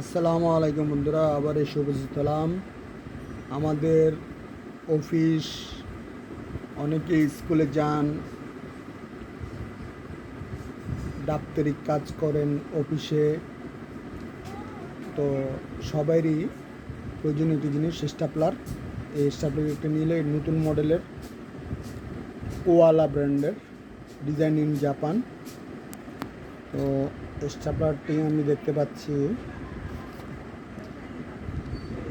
আসসালামু আলাইকুম বন্ধুরা, আবার এসে উপস্থিত হলাম আমাদের অফিস, অনেকে স্কুলে যান ডাক্তারিক কাজ করেন অফিসে, তো সবারই প্রয়োজনীয় একটি জিনিস, স্টাপলার। এই স্টাপলারটা নিলে নতুন মডেলের ওয়ালা ব্র্যান্ডের ডিজাইন ইন জাপান। তো স্টাপলারটি আমি দেখতে পাচ্ছি।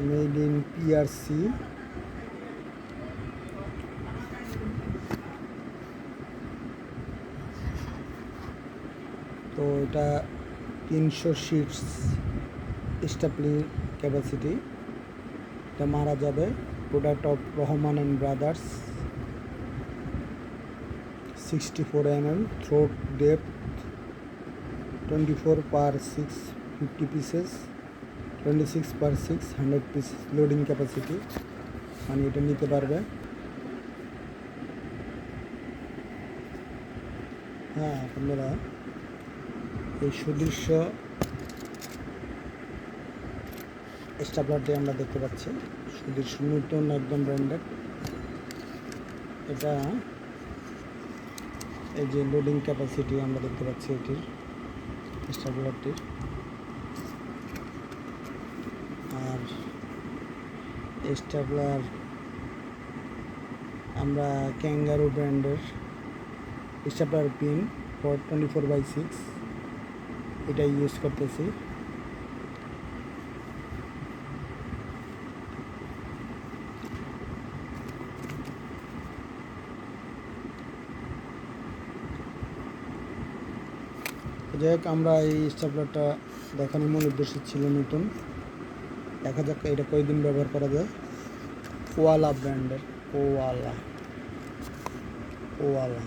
Made in PRC. তো এটা তিনশো সিটস স্টাপলিং ক্যাপাসিটি। এটা মারা যাবে। Product of Rahman and brothers sixty four M M throat depth twenty four per six fifty pieces twenty six per six hundred piece loading capacity মানে এটা নিতে পারবে। হ্যাঁ আপনারা এই সুদৃশ্য স্টাপলারটি আমরা দেখতে পাচ্ছি। সুদৃশ্য নতুন, একদম ব্র্যান্ডেড এটা এই যে লোডিং ক্যাপাসিটি আমরা দেখতে পাচ্ছি এটির স্টাপলারটির আর স্টাপলার আমরা ক্যাঙ্গারু ব্র্যান্ডের stapler pin for twenty four by six এটা ইউজ করতেছি। যাই হোক, আমরা এই স্টাপলারটা দেখানোর মূল উদ্দেশ্য ছিল নতুন। দেখা যাক, এটা কয়দিন ব্যবহার করা যায়? ওয়ালা ব্র্যান্ডের কোয়ালা কোয়ালা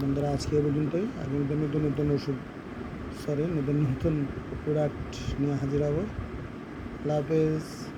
বন্ধুরা, আজকে পর্যন্তই। আর নতুন নতুন নতুন ওষুধ সরি নতুন নতুন প্রোডাক্ট নিয়ে হাজির হব। হাফেজ।